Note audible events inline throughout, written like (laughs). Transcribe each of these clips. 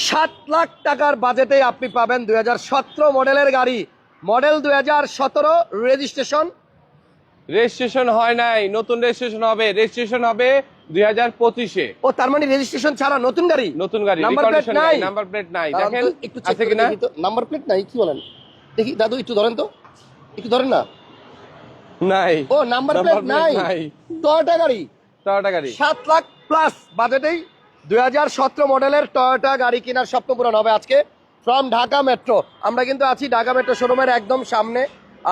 সাত লাখ টাকার বাজেটে আপনি পাবেন দুই হাজার সতেরো মডেলের গাড়ি। মডেল দুই হাজার সতেরো রেজিস্ট্রেশন রেজিস্ট্রেশন হয় নাই নতুন রেজিস্ট্রেশন হবে। রেজিস্ট্রেশন হবে দুই হাজার পঁচিশে। ও তার মানে রেজিস্ট্রেশন ছাড়া নতুন গাড়ি? নতুন গাড়ি plate নাই? নাম্বার প্লেট নাই। দেখেন একটু আছে কিনা? নাম্বার প্লেট নাই কি বলেন? দেখি দাদু একটু ধরেন তো। একটু ধরেন না। নাই। ও নাম্বার প্লেট নাই। নাই। টয়োটা গাড়ি। টয়োটা গাড়ি। সাত লাখ প্লাস বাজেটেই দুই হাজার সতেরো মডেলের টয়োটা গাড়ি কেনার স্বপ্ন পূরণ হবে আজকে ফ্রম ঢাকা মেট্রো আমরা কিন্তু আছি ঢাকা মেট্রো শোরুমের একদম সামনে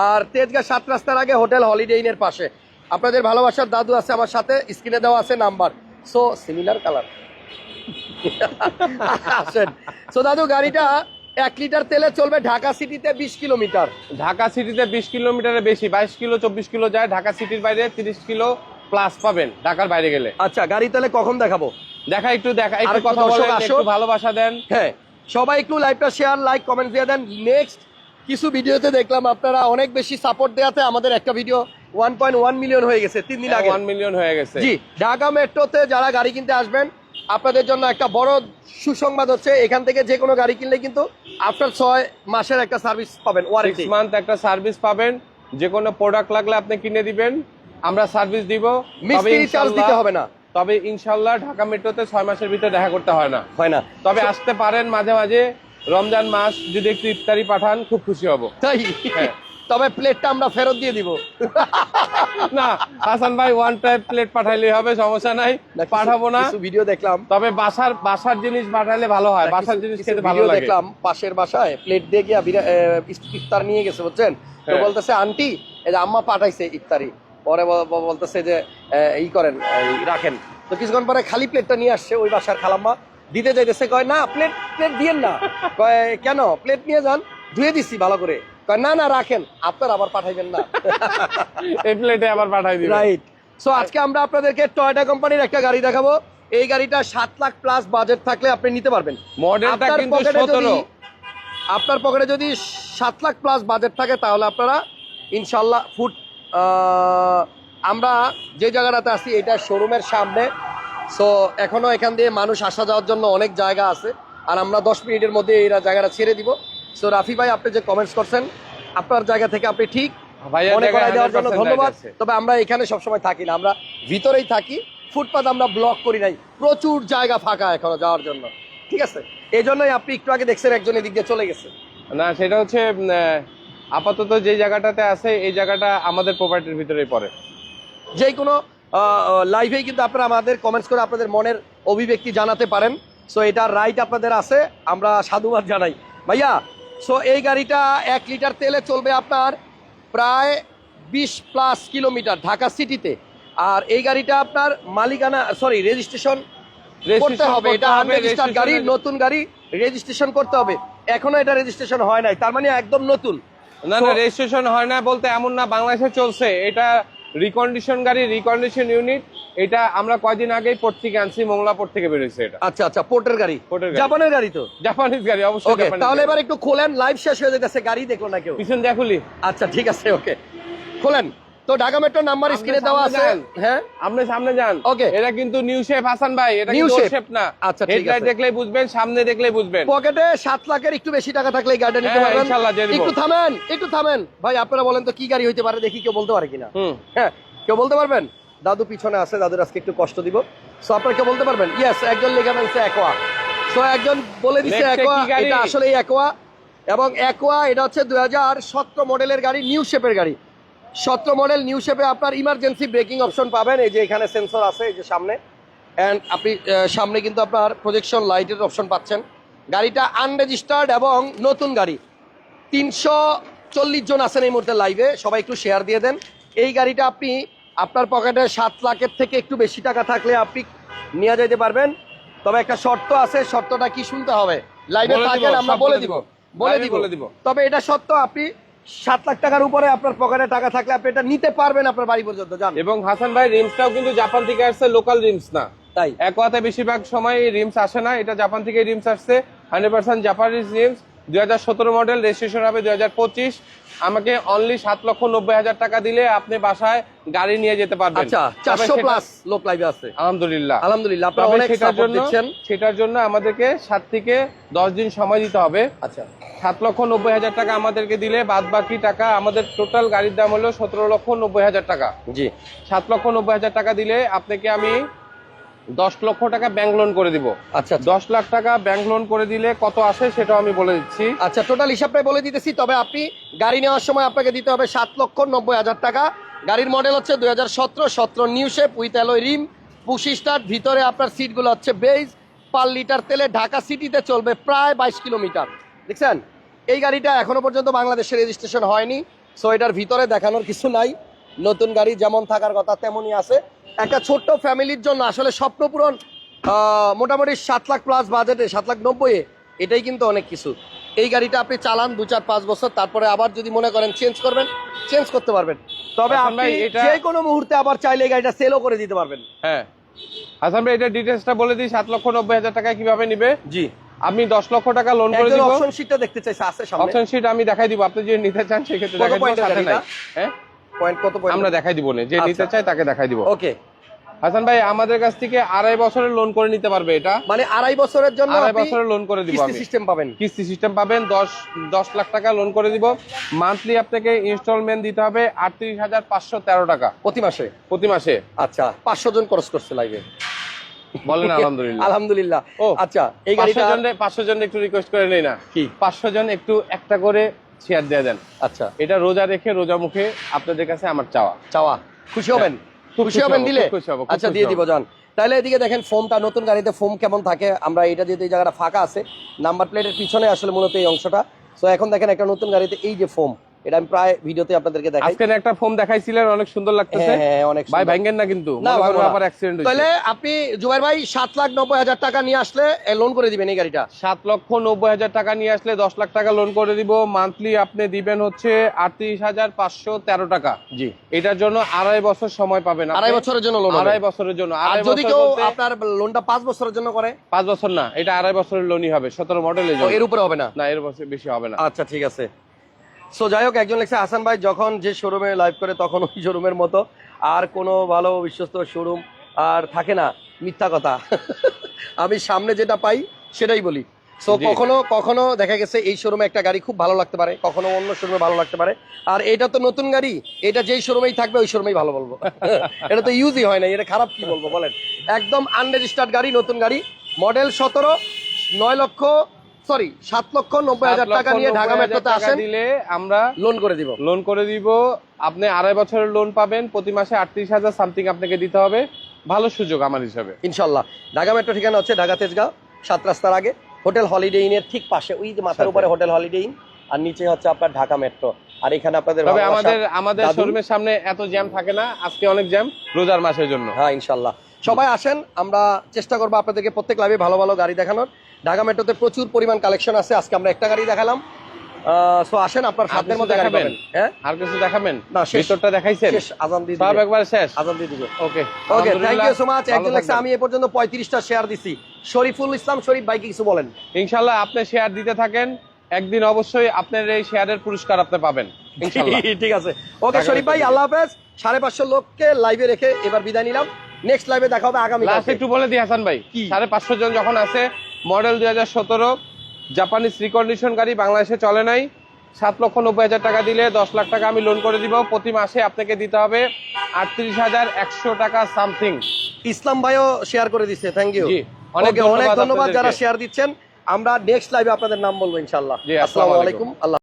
আর তেজগাঁ সাত রাস্তার আগে হোটেল হলিডে ইনের পাশে। আপনাদের ভালোবাসার দাদু আছে আমার সাথে স্ক্রিনে দেওয়া আছে নাম্বার। সো সিমিলার কালার আসেন। সো দাদু গাড়িটা এক লিটার তেলে চলবে ঢাকা সিটিতে বিশ কিলোমিটার। ঢাকা সিটিতে বিশ কিলোমিটারের বেশি বাইশ কিলো চব্বিশ কিলো যায় ঢাকা সিটির বাইরে তিরিশ কিলো প্লাস পাবেন ঢাকার বাইরে গেলে। আচ্ছা গাড়ি তাহলে কখন দেখাবো? দেখা একটু দেখা একটু কথা আসো। একটু ভালোবাসা দেন। হ্যাঁ সবাই একটু লাইভটা শেয়ার লাইক কমেন্ট দিয়ে দেন। নেক্সট কিছু ভিডিওতে দেখলাম আপনারা অনেক বেশি সাপোর্ট দেওয়াতে আমাদের একটা video one point one million হয়ে গেছে তিন দিন আগে ওয়ান মিলিয়ন হয়ে গেছে। জি ঢাকা মেট্রোতে যারা গাড়ি কিনতে আসবেন আপনাদের জন্য একটা বড় সুসংবাদ হচ্ছে এখান থেকে যে কোনো গাড়ি কিনলে কিন্তু আফটার ছয় মাসের একটা সার্ভিস পাবেন ওয়ারেন্টি মান্থ একটা সার্ভিস পাবেন যে কোনো প্রোডাক্ট লাগলে আপনি কিনে দিবেন আমরা সার্ভিস দিব। মিস্ত্রি চার্জ দিতে হবে না। তবে ইনশাল্লাহ ঢাকা মেট্রোতে ছয় মাসের ভিতরে দেখা করতে হয় না। হয় না। তবে আসতে পারেন মাঝে মাঝে। রমজান মাস যদি একটু ইফতারি পাঠান খুব খুশি হব। তাই? হ্যাঁ। তবে প্লেটটা আমরা ফেরত দিয়ে দিব। না হাসান ভাই ওয়ান টাইপ প্লেট পাঠাইলে হবে সমস্যা নাই। পাঠাবো না। কিছু ভিডিও দেখলাম। তবে বাসার বাসার জিনিস পাঠাইলে ভালো হয়। বাসার জিনিস খেতে ভালো লাগে। দেখলাম পাশের বাসায় প্লেট দিয়ে গিয়া ইফতার নিয়ে গেছে বুঝছেন? তো হ্যাঁ। বলতেছে আন্টি এই যে আম্মা পাঠাইছে ইফতারি। পরে বল- বল- বলতেছে যে এই করেন রাখেন। তো কিছুক্ষণ পরে খালি প্লেটটা নিয়ে আসছে ওই বাসার খালাম্মা। দিতে যাইতেছে কয় না প্লেট প্লেট দিয়েন না। কয় কেন? প্লেট নিয়ে যান ধুয়ে দিচ্ছি ভালো করে। কয় না না রাখেন আপনার আবার পাঠাইবেন না। (laughs) এই প্লেটে আবার পাঠাই দিবেন। রাইট সো আজকে আমরা আপনাদেরকে টয়টা কোম্পানির একটা গাড়ি দেখাবো। এই গাড়িটা সাত লাখ প্লাস বাজেট থাকলে আপনি নিতে পারবেন। মডেলটা আপনার কিন্তু পকেটে যদি সতেরো আপনার পকেটে যদি সাত লাখ প্লাস বাজেট থাকে তাহলে আপনারা ইনশাল্লাহ ফুড আমরা যে জায়গাটাতে আছি এটা শোরুমের সামনে। সো এখনও এখান দিয়ে মানুষ আসা যাওয়ার জন্য অনেক জায়গা আছে। আর আমরা দশ মিনিটের মধ্যে এই জায়গাটা ছেড়ে দিব। সো রাফি ভাই আপনি যে কমেন্টস করছেন আপনার জায়গা থেকে আপনি ঠিক মনে করাই দেওয়ার জন্য ধন্যবাদ। তবে আমরা এখানে সবসময় থাকি না। আমরা ভিতরেই থাকি ফুটপাত আমরা ব্লক করি নাই। প্রচুর জায়গা ফাঁকা এখনও যাওয়ার জন্য। ঠিক আছে? এই জন্যই আপনি একটু আগে দেখছেন একজন এদিক দিয়ে চলে গেছে। না সেটা হচ্ছে আপাতত যে জায়গাটাতে আছে এই জায়গাটা আমাদের প্রপার্টির ভিতরেই পড়ে। যে কোনো লাইভেই কিন্তু আপনারা আমাদের কমেন্টস করে আপনাদের মনের অভিব্যক্তি জানাতে পারেন। সো এটার রাইট আপনাদের আছে আমরা সাধুবাদ জানাই। ভাইয়া সো এই গাড়িটা এক লিটার তেলে চলবে আপনার প্রায় বিশ প্লাস কিলোমিটার ঢাকা সিটিতে আর এই গাড়িটা আপনার মালিকানা সরি রেজিস্ট্রেশন করতে হবে। এটা আনরেজিস্টার্ড গাড়ি নতুন গাড়ি রেজিস্ট্রেশন করতে হবে। এখনও এটা রেজিস্ট্রেশন হয় নাই তার মানে একদম নতুন। না না রেজিস্ট্রেশন হয় না বলতে এমন না বাংলাদেশে চলছে। এটা রিকন্ডিশন গাড়ি রিকন্ডিশন ইউনিট এটা আমরা কয়দিন আগেই পোর্ট থেকে আনছি মোংলাপোর্ট থেকে বেরোয়েছে এটা। আচ্ছা আচ্ছা পোর্টের গাড়ি? পোর্টের জাপানের গাড়ি তো? জাপানিজ গাড়ি অবশ্যই ওকে তাহলে এবার একটু খোলেন লাইভ শেষ হয়ে যেতেছে গাড়ি দেখো না কেউ। পিছন দেখুলি আচ্ছা ঠিক আছে ওকে খোলেন। তো ঢাকা মেট্রো নাম্বার স্ক্রিনে দেওয়া আছে। হ্যাঁ? আপনি সামনে যান। Okay. এটা কিন্তু নিউ শেপ হাসান ভাই এটা shape। শেপ না। আচ্ছা, ঠিক হেডলাইট আছে। দেখলেই বুঝবেন সামনে দেখলেই বুঝবেন। পকেটে সাত লাখের একটু বেশি টাকা থাকলে গাড়িটা নিতে হ্যাঁ, পারবেন। একটু থামেন একটু থামেন। ভাই আপনারা বলেন তো কি গাড়ি হইতে পারে দেখি কেউ বলতে পারে কিনা। হুম। হ্যাঁ কেউ বলতে পারবেন? দাদু পিছনে আছে দাদুর আজকে একটু কষ্ট দিব। সো আপনারা কেউ বলতে পারবেন? ইয়েস একজন লেখা ফেলছে একোয়া সো একজন বলে দিচ্ছে একোয়া এটা আসলে একোয়া এবং একোয়া এটা হচ্ছে দুই হাজার সতেরো মডেলের গাড়ি নিউ শেপের গাড়ি। সতেরো মডেল নিউ শেপে আপনার ইমার্জেন্সি ব্রেকিং অপশন পাবেন। এই যে এখানে সেন্সর আছে এই যে সামনে। অ্যান্ড আপনি সামনে কিন্তু আপনার প্রজেকশন লাইটের অপশন পাচ্ছেন। গাড়িটা আনরেজিস্টার্ড এবং নতুন গাড়ি। তিনশো চল্লিশ জন আছেন এই মুহূর্তে লাইভে সবাই একটু শেয়ার দিয়ে দেন। এই গাড়িটা আপনি আপনার পকেটে সাত লাখের থেকে একটু বেশি টাকা থাকলে আপনি নিয়ে যেতে পারবেন। তবে একটা শর্ত আছে শর্তটা কি শুনতে হবে। লাইভে থাকেন আমরা বলে দিব। বলে দিব। তবে এটা সত্য আপনি সাত লাখ টাকার উপরে আপনার পকেটে টাকা থাকলে আপনি এটা নিতে পারবেন আপনার বাড়ি পর্যন্ত যান এবং হাসান ভাই রিমসটাও কিন্তু জাপান থেকে আসছে লোকাল রিমস না। তাই। এক কথা বেশিরভাগ সময় রিমস আসে না এটা জাপান থেকে রিমস আসছে হান্ড্রেড পার্সেন্ট জাপানিজ রিমস। দুই সতেরো মডেল রেজিস্ট্রেশন হবে দুই পঁচিশ। আমাকে অনলি সাত লক্ষ নব্বই হাজার টাকা দিলে আপনি বাসায় গাড়ি নিয়ে যেতে পারবেন। আচ্ছা চারশো প্লাস লোক লাইভে আছে। আলহামদুলিল্লাহ। আলহামদুলিল্লাহ সেটার জন্য সেটার জন্য আমাদেরকে সাত থেকে দশ দিন সময় দিতে হবে। আচ্ছা। সাত লক্ষ নব্বই হাজার টাকা আমাদেরকে দিলে বাদ বাকি টাকা আমাদের টোটাল গাড়ির দাম হলো সতেরো লক্ষ নব্বই হাজার টাকা। জি। সাত লক্ষ নব্বই হাজার টাকা দিলে আপনাকে আমি দশ লক্ষ টাকা ব্যাংক লোন করে দিব। আচ্ছা আচ্ছা। দশ লাখ টাকা ব্যাংক লোন করে দিলে কত আসে সেটাও আমি বলে দিচ্ছি। আচ্ছা টোটাল হিসাবটাই বলে দিতেছি তবে আপনি গাড়ি নেওয়ার সময় আপনাকে দিতে হবে সাত লক্ষ নব্বই হাজার টাকা। গাড়ির মডেল হচ্ছে দুই হাজার সতেরো সতেরো new shape with alloy rim push start ভিতরে আপনার সিটগুলো হচ্ছে বেজ পার লিটার তেলে ঢাকা সিটিতে চলবে প্রায় বাইশ কিলোমিটার। দেখছেন? এই গাড়িটা এখনও পর্যন্ত বাংলাদেশে রেজিস্ট্রেশন হয়নি। সো এটার ভিতরে দেখানোর কিছু নাই। নতুন গাড়ি যেমন থাকার কথা তেমনই আছে। একটা ছোট্ট ফ্যামিলির জন্য আসলে স্বপ্ন পূরণ মোটামুটি সাত লাখ প্লাস বাজেটে সাত লাখ নব্বইয়ে এটাই কিন্তু অনেক কিছু। এই গাড়িটা আপনি চালান দু চার পাঁচ বছর তারপরে আবার যদি মনে করেন চেঞ্জ করবেন চেঞ্জ করতে পারবেন। তবে আপনি যে কোনো মুহূর্তে আবার চাইলে এই গাড়িটা সেলও করে দিতে পারবেন। হ্যাঁ। হাসান ভাই এটা ডিটেলসটা বলে দিই সাত লক্ষ নব্বই হাজার টাকা কীভাবে নিবে? জি। আমি দশ লক্ষ টাকা লোন করে দিব। অপশন শিটটা দেখতে চাইছে আছে সামনে। অপশন শিট আমি দেখাই দিব আপনি যদি নিতে চান সেক্ষেত্রে দেখাই দিব সাথে নাই। হ্যাঁ? পয়েন্ট কত পয়েন্ট আমরা দেখাই দিব না যে আচ্ছা। নিতে চায় তাকে দেখাই দিব। ওকে হাসান ভাই আমাদের কাছ থেকে আড়াই বছরের লোন করে নিতে পারবে এটা? মানে আড়াই বছরের জন্য আড়াই বছরের লোন করে দিব কিস্তি সিস্টেম পাবেন। কিস্তি সিস্টেম পাবেন দশ দশ লাখ টাকা লোন করে দিব। মান্থলি আপনাকে ইনস্টলমেন্ট দিতে হবে আটত্রিশ হাজার পাঁচশো তেরো টাকা। প্রতি মাসে? প্রতি মাসে। আচ্ছা পাঁচশো জন খরচ করছে লাইভে বলেন আলহামদুলিল্লাহ। আলহামদুলিল্লাহ। ও, আচ্ছা এই পাঁচশো গাড়িটা জন পাঁচশো জন একটু রিকোয়েস্ট করে নেই না? কি? পাঁচশো জন একটু একটা করে শেয়ার দিয়ে দেন। আচ্ছা। এটা রোজা রেখে রোজা মুখে আপনাদের কাছে আমার চাওয়া। চাওয়া। খুশি হবেন? খুশি হবেন হব, দিলে? আচ্ছা দিয়ে দিব যান তাহলে এদিকে দেখেন ফোমটা নতুন গাড়িতে ফোম কেমন থাকে আমরা এটা যেহেতু এই জায়গাটা ফাঁকা আছে। নাম্বার প্লেটের পিছনে আসলে মূলত এই অংশটা। তো এখন দেখেন একটা নতুন গাড়িতে এই যে ফোম এটা আমি প্রায় ভিডিওতে আপনাদেরকে দেখাই। আজকে একটা ফোন দেখাইছিলেন অনেক সুন্দর লাগতেছে। হ্যাঁ হ্যাঁ অনেক ভাই। ভাঙ্গেন না কিন্তু না। আবার অ্যাক্সিডেন্ট তাহলে আপনি জুবাইর ভাই সাত লাখ নব্বই হাজার টাকা নিয়ে আসলে লোন করে দিবেন এই গাড়িটা? সাত লক্ষ নব্বই হাজার টাকা নিয়ে আসলে দশ লাখ টাকা লোন করে দিব। মান্থলি আপনি দিবেন হচ্ছে আটত্রিশ হাজার পাঁচশো তেরো টাকা। জি। এটার জন্য আড়াই বছর সময় পাবেন। আড়াই বছরের জন্য লোন আড়াই বছরের জন্য। আর যদি কেউ আপনার লোনটা পাঁচ বছরের জন্য করে? পাঁচ বছর না এটা আড়াই বছরের লোনই হবে সতেরো মডেলের জন্য। এর উপরে হবে না? না এর বছর বেশি হবে না। আচ্ছা ঠিক আছে। সো যাই হোক একজন লেখছে হাসান ভাই যখন যে শোরুমে লাইভ করে তখন ওই শোরুমের মতো। আর কোনো ভালো বিশ্বস্ত শোরুম আর থাকে না। মিথ্যা কথা। (laughs) আমি সামনে যেটা পাই সেটাই বলি। সো কখনো কখনো দেখা গেছে এই শোরুমে একটা গাড়ি খুব ভালো লাগতে পারে। কখনো অন্য শোরুমে ভালো লাগতে পারে। আর এটা তো নতুন গাড়ি। এটা যেই শোরুমেই থাকবে ওই শোরুমেই ভালো বলব। (laughs) এটা তো ইউজই হয় না এটা খারাপ কি বলব বলেন। একদম আনরেজিস্টার্ড গাড়ি নতুন গাড়ি। মডেল সতেরো নয় লক্ষ সরি সাত লক্ষ নব্বই হাজার টাকা নিয়ে ঢাকা মেট্রোতে আসেন। দিলে আমরা লোন করে দিব। লোন করে দিব। আপনি আড়াই বছরের লোন পাবেন প্রতি মাসে আটত্রিশ হাজার সামথিং আপনাকে দিতে হবে। ভালো সুযোগ আমার হিসাবে। ইনশাল্লাহ। ঢাকা মেট্রো ঠিকানা হচ্ছে ঢাকা তেজগাঁও সাত রাস্তার আগে। হোটেল হলিডে ইনের ঠিক পাশে ওই মাথার উপরে হোটেল হলিডে ইন আর নিচে হচ্ছে আপনার ঢাকা মেট্রো। আর এখানে আপনাদের তবে আমাদের আমাদের শোরুমের সামনে এত জ্যাম থাকে না আজকে অনেক জ্যাম রোজার মাসের জন্য। হ্যাঁ ইনশাল্লাহ। সবাই আসেন আমরা চেষ্টা করব আপনাদেরকে প্রত্যেক লাইভে ভালো ভালো গাড়ি দেখানোর। ঢাকা মেট্রোতে প্রচুর পরিমাণ কালেকশন আছে আজকে আমরা একটা গাড়ি দেখালাম। সো আসেন আপনার আর মধ্যে দেখাবেন? হ্যাঁ? আর কিছু দেখাবেন? না, ভিতরটা দেখাইছেন? শেষ আজান দিয়ে সব একবার শেষ? আজান দিয়ে দিবে। Okay okay thank you so much একজন লেখছে আমি এ পর্যন্ত পঁয়ত্রিশটা শেয়ার দিছি। শরীফুল ইসলাম শরীফ ভাইকে কিছু বলেন? ইনশাল্লাহ আপনি শেয়ার দিতে থাকেন। একদিন অবশ্যই আপনার এই শেয়ারের পুরস্কার আপনি পাবেন (laughs) ঠিক আছে। ওকে শরীফ ভাই আল্লাহ হাফেজ। সাড়ে পাঁচশো লোককে লাইভে রেখে এবার বিদায় নিলাম। নেক্সট লাইভে দেখা হবে আগামী লাস্ট একটু বলে দিই হাসান ভাই। সাড়ে পাঁচশো জন যখন আছে মডেল দুই হাজার সতেরো জাপানিজ রিকন্ডিশন গাড়ি বাংলাদেশে চলে নাই। সাত লক্ষ নব্বই হাজার টাকা দিলে দশ লাখ টাকা আমি লোন করে দিব। প্রতি মাসে আপনাকে দিতে হবে আটত্রিশ হাজার একশো টাকা সামথিং ইসলাম ভাইও শেয়ার করে দিচ্ছে থ্যাংক ইউ অনেক অনেক ধন্যবাদ যারা শেয়ার দিচ্ছেন। আমরা নেক্সট লাইভে আপনাদের নাম বলব ইনশাল্লাহ আসসালামু। আলাইকুম। আল্লাহ